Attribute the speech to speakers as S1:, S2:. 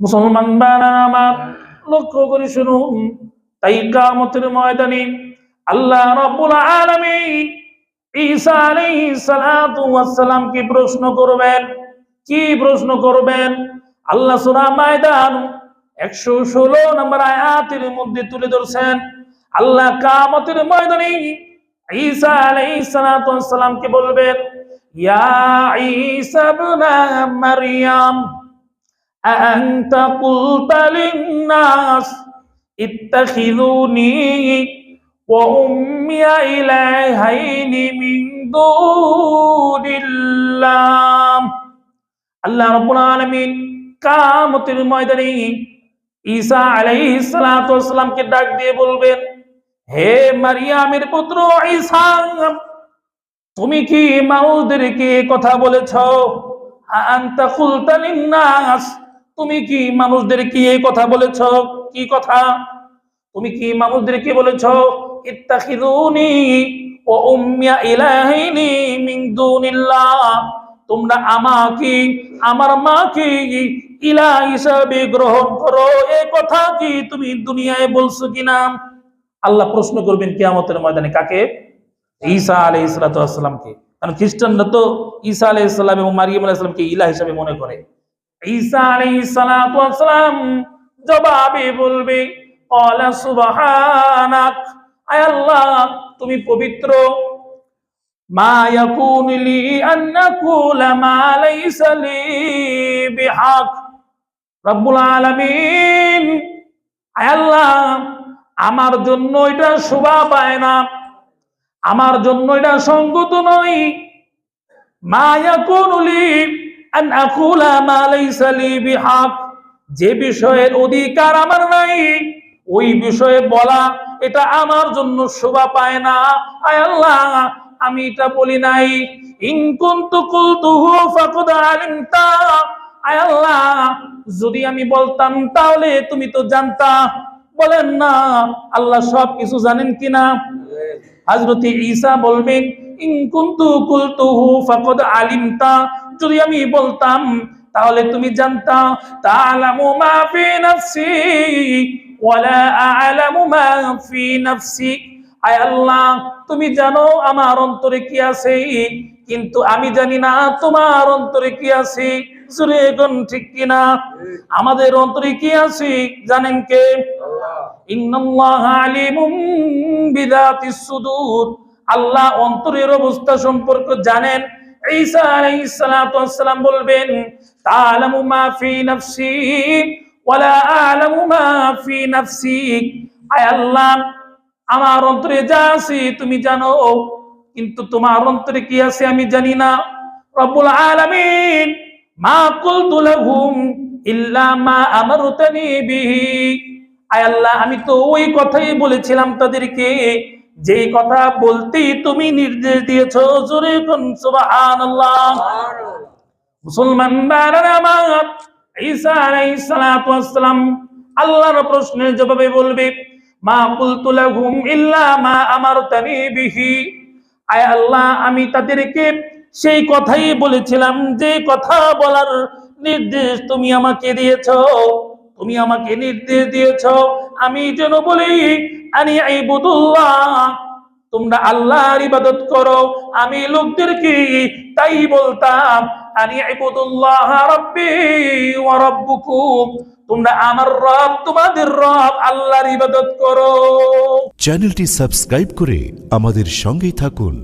S1: মুসলমান বানান আমার। লক্ষ্য করে শুনুন। তাই কামতের ময়দানে আল্লাহ রাব্বুল আলামিন ঈসা আলাইহিস সালাতু কি প্রশ্ন করবেন? কি প্রশ্ন করবেন? আল্লাহ সূরা ময়দান 116 নম্বর আয়াতের মধ্যে তুলে ধরছেন, আল্লাহ কামতের ময়দানে ঈসা আলাইহিস সালাতু ওয়াস সালামকে বলবেন? ইয়া ঈসা ইবনে মারইয়াম أأنت قلت للناس اتخذوني وأمي إلهين من دون الله আল্লাহ রাব্বুল আলামিন কিয়ামতের ময়দানে ঈসা আলাইহিস সালাতু ওয়াসসালামকে ডাক দিয়ে বলবেন হে মারিয়ামের পুত্র ঈসা তুমি কি মানুষদেরকে এ কথা বলেছ আনতা খুলতা লিন্নাস তুমি কি মানুষদের কি এই কথা বলেছ? কি কথা? তুমি কি মানুষদেরকে বলেছ? ইত্তাখিদুনি ও উম্মিয়া ইলাহিনি মিন দুনিল্লাহ। তোমরা আমাকে, আমার মাকে ইলা হিসাবে গ্রহণ করো। এই কথা কি তুমি দুনিয়ায় বলছো কিনা আল্লাহ প্রশ্ন করবেন কিয়ামতের ময়দানে কাকে? ঈসা আলাইহিস সালাতু ওয়াসসালামকে কারণ খ্রিস্টানরা তো ঈসা আলাইহিস সালাম এবং মারিয়াম আলাইহিস সালামকে ইলাহ হিসাবে মনে করে। ঈসা আলাইহিস সালাতু ওয়াসসালাম জবাবে বলবে, ক্বালা সুবহানাক, আয় আল্লাহ, তুমি পবিত্র। মা ইয়াকুন লি আন নাকুলা মা লাইসা লি বিহাক। রব্বুল আলামিন, আয় আল্লাহ, আমার জন্য এটা শোভা পায় না। আমার জন্য এটা সঙ্গত নয়। মা ইয়াকুনু লি আন আকুলা মা লাইসা লি বিহাক। যে বিষয়ের অধিকার আমার নাই ওই বিষয়ে বলা এটা আমার জন্য শোভা পায় না। আয় আল্লাহ আমি এটা বলি নাই। ইন কুনতু কুলতুহু ফাকাদ আলিমতা। আয় আল্লাহ যদি আমি বলতাম তাহলে তুমি তো জানতা। বলেন না আল্লাহ সব কিছু জানেন কিনা? হযরত ঈসা বলবেন ইন কুনতু কুলতুহু ফাকাদ আলিমতা। যদি আমি বলতাম তাহলে তুমি জানতা তাআলামু মা ফি নাফসি ওয়ালা আ'লামু মা ফি নাফসি। আয় আল্লাহ তুমি জানো আমার অন্তরে কি আছে? কিন্তু আমি জানি না তোমার অন্তরে কি আছে। কোন ঠিক কিনা? আমাদের অন্তরে কি আছে? জানেন কে? ইন্নাল্লাহ আলিমুম বিদাতিস সুদূর। আল্লাহ অন্তরের অবস্থা সম্পর্কে জানেন। ঈসা বলবেন, তাআলামু মা ফি নাফসি ওয়ালা আ'লামু মা ফি আয় আল্লাহ, আমার অন্তরে যা আছে তুমি জানো, কিন্তু তোমার অন্তরে কি আছে আমি জানি না। রব্বুল আলামিন, মা কুলতু লাহুম ইল্লা মা আমারতানি বিহি। আয় আল্লাহ, আমি তো ওই কথাই বলেছিলাম তাদেরকে যে কথা বলতেই তুমি নির্দেশ দিয়েছ জোরে কোন সুবহানাল্লাহ। মুসলমান বারার আমার ঈসা আলাইহিস সালাতু ওয়াসসালাম আল্লাহর প্রশ্নের জবাবে বলবে মা কুলতু লাহুম ইল্লা মা আমারতানি বিহি। আয় আল্লাহ আমি তাদেরকে সেই কথাই বলেছিলাম যে কথা বলার নির্দেশ তুমি আমাকে দিয়েছ। তুমি আমাকে নির্দেশ দিয়েছ। আমি যেন বলি, আনি আইবুদুল্লাহ তোমরা আল্লাহর ইবাদত করো। আমি লোকদেরকে তাই বলতাম, আনি আইবুদুল্লাহ রাব্বি ওয়া রাব্বুকুম, তোমরা আমার রব, তোমাদের রব আল্লাহর ইবাদত করো।
S2: চ্যানেলটি সাবস্ক্রাইব করে আমাদের সঙ্গেই থাকুন।